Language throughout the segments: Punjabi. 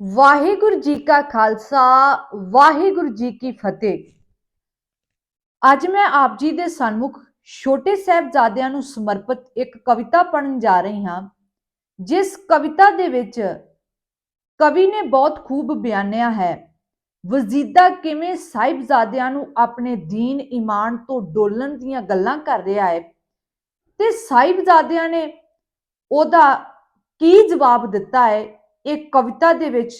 ਵਾਹਿਗੁਰੂ ਜੀ ਕਾ ਖਾਲਸਾ, ਵਾਹਿਗੁਰੂ ਜੀ ਕੀ ਫਤਿਹ। ਅੱਜ ਮੈਂ ਆਪ ਜੀ ਦੇ ਸਨਮੁਖ ਛੋਟੇ ਸਾਹਿਬਜ਼ਾਦਿਆਂ ਨੂੰ ਸਮਰਪਿਤ ਇੱਕ ਕਵਿਤਾ ਪੜਨ ਜਾ ਰਹੀ ਹਾਂ, ਜਿਸ ਕਵਿਤਾ ਦੇ ਵਿੱਚ ਕਵੀ ਨੇ ਬਹੁਤ ਖੂਬ ਬਿਆਨਿਆ ਹੈ, ਵਜ਼ੀਦਾ ਕਿਵੇਂ ਸਾਹਿਬਜ਼ਾਦਿਆਂ ਨੂੰ ਆਪਣੇ ਦੀਨ ਈਮਾਨ ਤੋਂ ਡੋਲਣ ਦੀਆਂ ਗੱਲਾਂ ਕਰ ਰਿਹਾ ਹੈ ਤੇ ਸਾਹਿਬਜ਼ਾਦਿਆਂ ਨੇ ਉਹਦਾ ਕੀ ਜਵਾਬ ਦਿੱਤਾ ਹੈ ਇਹ ਕਵਿਤਾ ਦੇ ਵਿੱਚ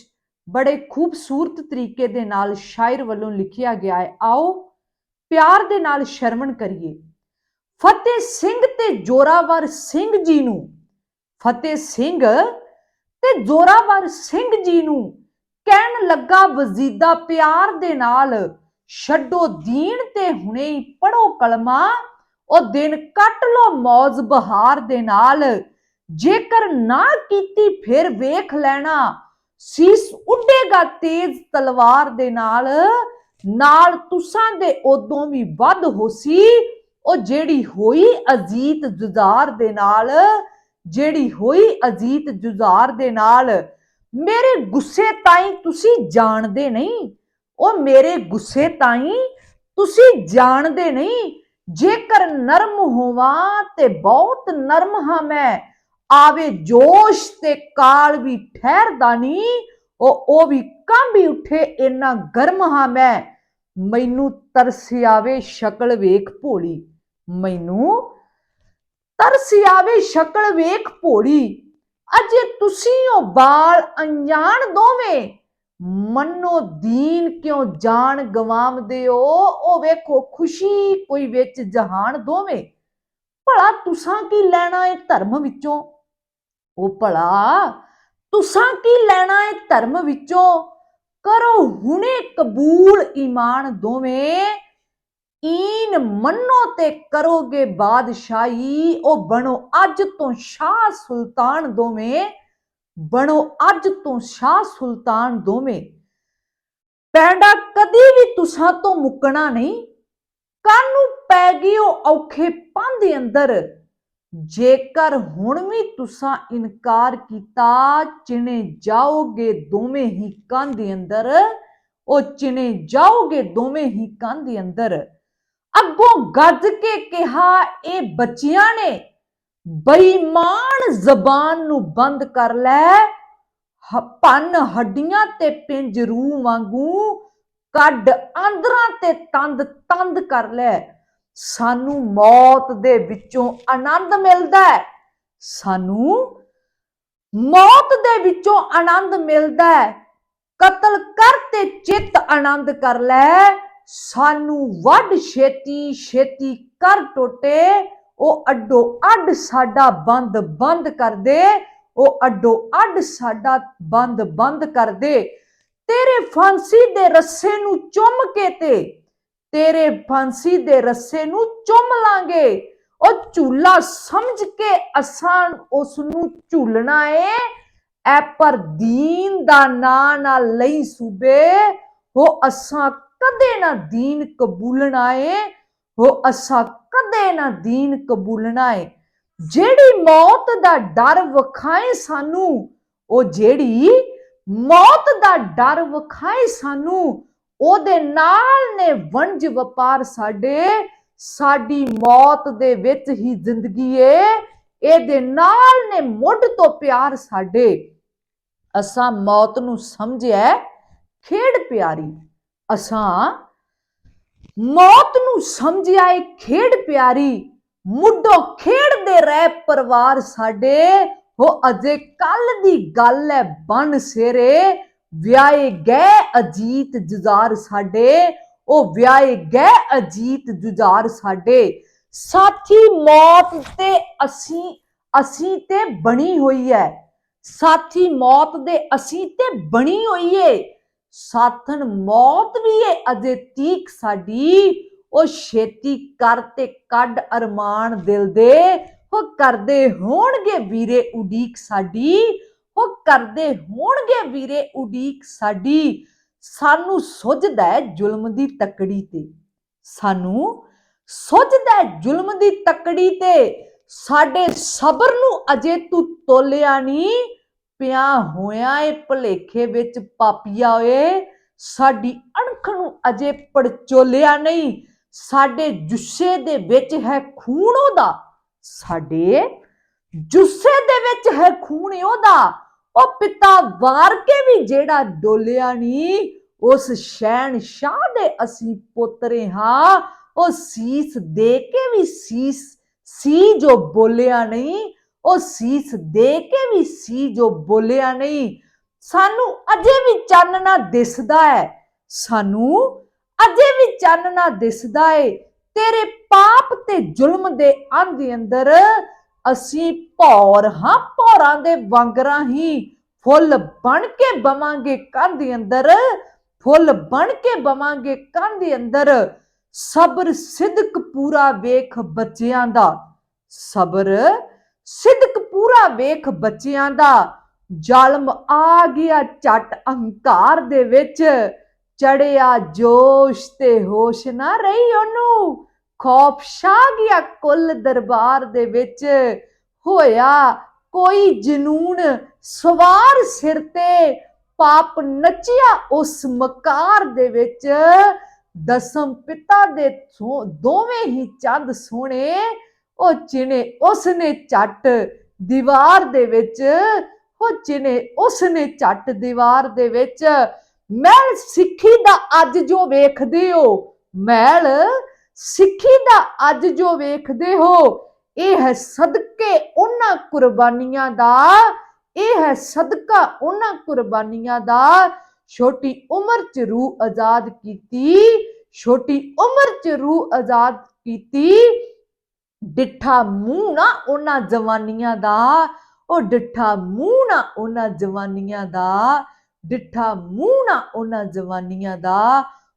ਬੜੇ ਖੂਬਸੂਰਤ ਤਰੀਕੇ ਦੇ ਨਾਲ ਸ਼ਾਇਰ ਵੱਲੋਂ ਲਿਖਿਆ ਗਿਆ ਹੈ। ਆਓ ਪਿਆਰ ਦੇ ਨਾਲ ਸ਼ਰਵਣ ਕਰੀਏ। ਫਤਿਹ ਸਿੰਘ ਤੇ ਜੋਰਾਵਰ ਸਿੰਘ ਜੀ ਨੂੰ, ਫਤਿਹ ਸਿੰਘ ਤੇ ਜੋਰਾਵਰ ਸਿੰਘ ਜੀ ਨੂੰ ਕਹਿਣ ਲੱਗਾ ਵਜ਼ੀਦਾ ਪਿਆਰ ਦੇ ਨਾਲ, ਛੱਡੋ ਦੀਨ ਤੇ ਹੁਣੇ ਹੀ ਪੜੋ ਕਲਮਾ, ਉਹ ਦਿਨ ਕੱਟ ਲੋ ਮੌਜ ਬਹਾਰ ਦੇ ਨਾਲ। ਜੇਕਰ ਨਾ ਕੀਤੀ, ਫਿਰ ਵੇਖ ਲੈਣਾ। ਸੀਸ ਉੱਡੇਗਾ ਤੇਜ਼ ਤਲਵਾਰ ਦੇ ਨਾਲ। ਨਾਲ ਤੁਸਾਂ ਦੇ ਉਦੋਂ ਵੀ ਵੱਧ ਹੋਸੀ। ਉਹ ਜਿਹੜੀ ਹੋਈ ਅਜੀਤ ਜੁਜ਼ਾਰ ਦੇ ਨਾਲ, ਜਿਹੜੀ ਹੋਈ ਅਜੀਤ ਜੁਜ਼ਾਰ ਦੇ ਨਾਲ, ਮੇਰੇ ਗੁੱਸੇ ਤਾਈਂ ਤੁਸੀਂ ਜਾਣਦੇ ਨਹੀਂ। ਉਹ ਮੇਰੇ ਗੁੱਸੇ ਤਾਈਂ ਤੁਸੀਂ ਜਾਣਦੇ ਨਹੀਂ। ਜੇਕਰ ਨਰਮ ਹੋਵਾਂ ਤੇ ਬਹੁਤ ਨਰਮ ਹਾਂ ਮੈਂ ਆਵੇ ਜੋਸ਼ ਤੇ ਕਾਲ ਵੀ ਠਹਿਰਦਾ ਨਹੀਂ, ਉਹ ਉਹ ਵੀ ਕੰਬੀ ਉੱਠੇ, ਇੰਨਾ ਗਰਮ ਹਾਂ ਮੈਂ। ਮੈਨੂੰ ਤਰਸ ਆਵੇ ਸ਼ਕਲ ਵੇਖ ਭੋਲੀ। ਮੈਨੂੰ ਤਰਸ ਆਵੇ ਸ਼ਕਲ ਵੇਖ ਭੋਲੀ। ਅਜੇ ਤੁਸੀਂ ਉਹ ਬਾਲ ਅਣਜਾਣ ਦੋਵੇਂ। ਮੰਨੋ ਦੀਨ ਕਿਉਂ ਜਾਣ ਗਵਾਮਦੇ ਹੋ ਉਹ ਵੇਖੋ, ਖੁਸ਼ੀ ਕੋਈ ਵਿੱਚ ਜਹਾਨ ਦੋਵੇਂ। ਭਲਾ ਤੁਸਾਂ ਕੀ ਲੈਣਾ ਏ ਧਰਮ ਵਿੱਚੋਂ? ਉਹ ਭਲਾ, ਤੁਸਾਂ ਕੀ ਲੈਣਾ ਏ ਧਰਮ ਵਿੱਚੋਂ? ਕਰੋ ਹੁਣੇ ਕਬੂਲ ਈਮਾਨ ਦੋਵੇਂ। ਈਨ ਮੰਨੋ ਤੇ ਕਰੋਗੇ ਬਾਦਸ਼ਾਹੀ ਉਹ ਬਣੋ ਅੱਜ ਤੋਂ ਸ਼ਾਹ ਸੁਲਤਾਨ ਦੋਵੇਂ। ਬਣੋ ਅੱਜ ਤੋਂ ਸ਼ਾਹ ਸੁਲਤਾਨ ਦੋਵੇਂ। ਪੈਂਡਾ ਕਦੀ ਵੀ ਤੁਸਾਂ ਤੋਂ ਮੁੱਕਣਾ ਨਹੀਂ। ਕਾਨੂੰ ਪੈ ਗਈ ਉਹ ਔਖੇ ਪੰਧ ਅੰਦਰ? ਜੇਕਰ ਹੁਣ ਵੀ ਤੁਸਾਂ ਇਨਕਾਰ ਕੀਤਾ, ਚਿਣੇ ਜਾਓਗੇ ਦੋਵੇਂ ਹੀ ਕੰਧ ਅੰਦਰ। ਉਹ ਚਿਣੇ ਜਾਓਗੇ ਦੋਵੇਂ ਹੀ ਕੰਧ ਅੰਦਰ। ਅੱਗੋਂ ਗੱਜ ਕੇ ਕਿਹਾ, ਇਹ ਬੱਚਿਆਂ ਨੇ ਬੇਈਮਾਨ ਜ਼ਬਾਨ ਨੂੰ ਬੰਦ ਕਰ ਲੈ। ਹ- ਭੰਨ ਹੱਡੀਆਂ ਤੇ ਪਿੰਜ ਰੂਹ ਵਾਂਗੂ ਕੱਢ ਆਂਦਰਾਂ ਤੇ ਤੰਦ ਤੰਦ ਕਰ ਲੈ। ਸਾਨੂੰ ਮੌਤ ਦੇ ਵਿੱਚੋਂ ਆਨੰਦ ਮਿਲਦਾ ਹੈ। ਸਾਨੂੰ ਮੌਤ ਦੇ ਵਿੱਚੋਂ ਆਨੰਦ ਮਿਲਦਾ ਹੈ। ਕਤਲ ਕਰ ਤੇ ਚਿੱਤ ਆਨੰਦ ਕਰ ਲੈ। ਸਾਨੂੰ ਵੱਡ ਛੇਤੀ ਛੇਤੀ ਕਰ ਟੋਟੇ। ਉਹ ਅੱਡੋ ਅੱਡ ਸਾਡਾ ਬੰਦ ਬੰਦ ਕਰ ਦੇ ਉਹ ਅੱਡੋ ਅੱਡ ਸਾਡਾ ਬੰਦ ਬੰਦ ਕਰ ਦੇ ਤੇਰੇ ਫਾਂਸੀ ਦੇ ਰੱਸੇ ਨੂੰ ਚੁੰਮ ਕੇ ਤੇ ਤੇਰੇ ਫਾਂਸੀ ਦੇ ਰੱਸੇ ਨੂੰ ਚੁੰਮ ਲਾਂਗੇ। ਉਹ ਝੂਲਾ ਸਮਝ ਕੇ ਅਸਾਂ ਉਸ ਨੂੰ ਝੂਲਣਾ ਏ। ਐ ਪਰ ਦੀਨ ਦਾ ਨਾਂ ਨਾ ਲਈ ਸੂਬੇ। ਉਹ ਅਸਾਂ ਕਦੇ ਨਾ ਦੀਨ ਕਬੂਲਣਾ ਏ। ਉਹ ਅਸਾਂ ਕਦੇ ਨਾ ਦੀਨ ਕਬੂਲਣਾ ਏ। ਜਿਹੜੀ ਮੌਤ ਦਾ ਡਰ ਵਖਾਏ ਸਾਨੂੰ, ਉਹ ਜਿਹੜੀ ਮੌਤ ਦਾ ਡਰ ਵਖਾਏ ਸਾਨੂੰ ਉਹਦੇ ਨਾਲ ਨੇ ਵੰਜ ਵਪਾਰ ਸਾਡੇ, ਸਾਡੀ ਮੌਤ ਦੇ ਵਿੱਚ ਹੀ ਜ਼ਿੰਦਗੀ ਏ। ਇਹਦੇ ਨਾਲ ਨੇ ਮੁੱਢ ਤੋਂ ਪਿਆਰ ਸਾਡੇ। ਅਸਾਂ ਮੌਤ ਨੂੰ ਸਮਝਿਆ ਖੇਡ ਪਿਆਰੀ। ਅਸਾਂ ਮੌਤ ਨੂੰ ਸਮਝਿਆ ਏ, ਖੇਡ ਪਿਆਰੀ। ਮੁੱਢੋਂ ਖੇਡਦੇ ਰਹਿ ਪਰਿਵਾਰ ਸਾਡੇ। ਉਹ ਅਜੇ ਕੱਲ ਦੀ ਗੱਲ ਹੈ ਬਨ ਸੇਰੇ ਵਿਆਹੇ ਗਏ ਅਜੀਤ ਜੁਜ਼ਾਰ ਸਾਡੇ, ਉਹ ਵਿਆਹੇ ਗਏ ਅਜੀਤ ਜੁਜ਼ਾਰ ਸਾਡੇ। ਸਾਥੀ, ਮੌਤ ਤੇ ਅਸੀਂ ਅਸੀਂ ਤੇ ਬਣੀ ਹੋਈ ਹੈ ਸਾਥੀ, ਮੌਤ ਦੇ ਅਸੀਂ ਤੇ ਬਣੀ ਹੋਈ ਏ। ਸਾਥਣ, ਮੌਤ ਵੀ ਏ ਅਜੇ ਤੀਕ ਸਾਡੀ। ਉਹ ਛੇਤੀ ਕਰ ਤੇ ਕੱਢ ਅਰਮਾਨ ਦਿਲ ਦੇ। ਉਹ ਕਰਦੇ ਹੋਣਗੇ ਵੀਰੇ ਉਡੀਕ ਸਾਡੀ। ਕਰਦੇ ਹੋਣਗੇ ਵੀਰੇ ਉਡੀਕ ਸਾਡੀ। ਸਾਨੂੰ ਸੁੱਝਦਾ ਹੈ ਜ਼ੁਲਮ ਦੀ ਤਕੜੀ ਤੇ। ਸਾਨੂੰ ਸੁੱਝਦਾ ਹੈ ਜ਼ੁਲਮ ਦੀ ਤਕੜੀ ਤੇ। ਸਾਡੇ ਸਬਰ ਨੂੰ ਅਜੇ ਤੂੰ ਤੋਲਿਆ ਨਹੀਂ। ਪਿਆ ਹੋਇਆ ਏ ਭਲੇਖੇ ਵਿੱਚ ਪਾਪੀਆ ਓਏ। ਸਾਡੀ ਅਣਖ ਨੂੰ ਅਜੇ ਪੜਚੋਲਿਆ ਨਹੀਂ। ਸਾਡੇ ਜੁੱਸੇ ਦੇ ਵਿੱਚ ਹੈ ਖੂਨ ਉਹਦਾ। ਸਾਡੇ ਜੁੱਸੇ ਦੇ ਵਿੱਚ ਹੈ ਖੂਨ ਉਹਦਾ। ਉਹ ਪਿਤਾ ਵਾਰ ਕੇ ਵੀ ਜਿਹੜਾ ਡੋਲਿਆ ਨਹੀਂ ਉਸ ਸ਼ਹਿਨशाह ਦੇ ਅਸੀਂ ਪੁੱਤਰੇ ਹਾਂ। ਉਹ ਸੀਸ ਦੇ ਕੇ ਵੀ ਸੀਸ, ਸੀ ਜੋ ਬੋਲਿਆ ਨਹੀਂ, ਉਹ ਸੀਸ ਦੇ ਕੇ ਵੀ ਸੀ ਜੋ ਬੋਲਿਆ ਨਹੀਂ। ਸਾਨੂੰ ਅਜੇ ਵੀ ਚਾਨਣਾ ਦਿਸਦਾ ਹੈ। ਸਾਨੂੰ ਅਜੇ ਵੀ ਚਾਨਣਾ ਦਿਸਦਾ ਏ। ਤੇਰੇ ਪਾਪ ਤੇ ਜ਼ੁਲਮ ਦੇ ਅੰਧ ਅੰਦਰ ਅਸੀਂ ਭੌਰ ਹਾਂ, ਭੌਰਾਂ ਦੇ ਵਾਂਗਰਾਂ ਹੀ ਫੁੱਲ ਬਣ ਕੇ ਬਵਾਂਗੇ ਕੰਧ ਦੇ ਅੰਦਰ, ਫੁੱਲ ਬਣ ਕੇ ਬਵਾਂਗੇ ਕੰਧ ਦੇ ਅੰਦਰ। ਸਬਰ ਸਿਦਕ ਪੂਰਾ ਵੇਖ ਬੱਚਿਆਂ ਦਾ, ਸਬਰ ਸਿਦਕ ਪੂਰਾ ਵੇਖ ਬੱਚਿਆਂ ਦਾ। ਜ਼ਲਮ ਆ ਗਿਆ ਝਟ ਅਹੰਕਾਰ ਦੇ ਵਿੱਚ, ਚੜਿਆ ਜੋਸ਼ ਤੇ ਹੋਸ਼ ਨਾ ਰਹੀ ਉਹਨੂੰ। ਖੌਫ ਛਾ ਗਿਆ ਕੁੱਲ ਦਰਬਾਰ ਦੇ ਵਿੱਚ। ਹੋਇਆ ਕੋਈ ਜਨੂਨ, ਸਵਾਰ ਸਿਰ ਤੇ ਪਾਪ ਨੱਚਿਆ ਉਸ ਮਕਾਰ ਦੇ ਵਿੱਚ। ਦਸਮ ਪਿਤਾ ਦੇ ਦੋਵੇਂ ਹੀ ਚੰਦ ਸੋਹਣੇ, ਉਹ ਚਿਨੇ ਉਸਨੇ ਝੱਟ ਦੀਵਾਰ ਦੇ ਵਿੱਚ। ਉਹ ਚਿਨੇ ਉਸਨੇ ਝੱਟ ਦੀਵਾਰ ਦੇ ਵਿੱਚ। ਮਹਿਲ ਸਿੱਖੀ ਦਾ ਅੱਜ ਜੋ ਵੇਖਦੇ ਹੋ ਮਹਿਲ ਸਿੱਖੀ ਦਾ ਅੱਜ ਜੋ ਵੇਖਦੇ ਹੋ, ਇਹ ਹੈ ਸਦਕੇ ਉਹਨਾਂ ਕੁਰਬਾਨੀਆਂ ਦਾ, ਇਹ ਹੈ ਸਦਕਾ ਉਹਨਾਂ ਕੁਰਬਾਨੀਆਂ ਦਾ। ਛੋਟੀ ਉਮਰ ਚ ਰੂਹ ਆਜ਼ਾਦ ਕੀਤੀ, ਛੋਟੀ ਉਮਰ ਚ ਰੂਹ ਆਜ਼ਾਦ ਕੀਤੀ। ਡਿੱਠਾ ਮੂੰਹ ਨਾ ਉਹਨਾਂ ਜਵਾਨੀਆਂ ਦਾ, ਉਹ ਡਿੱਠਾ ਮੂੰਹ ਨਾ ਉਹਨਾਂ ਜਵਾਨੀਆਂ ਦਾ, ਡਿੱਠਾ ਮੂੰਹ ਨਾ ਉਹਨਾਂ ਜਵਾਨੀਆਂ ਦਾ।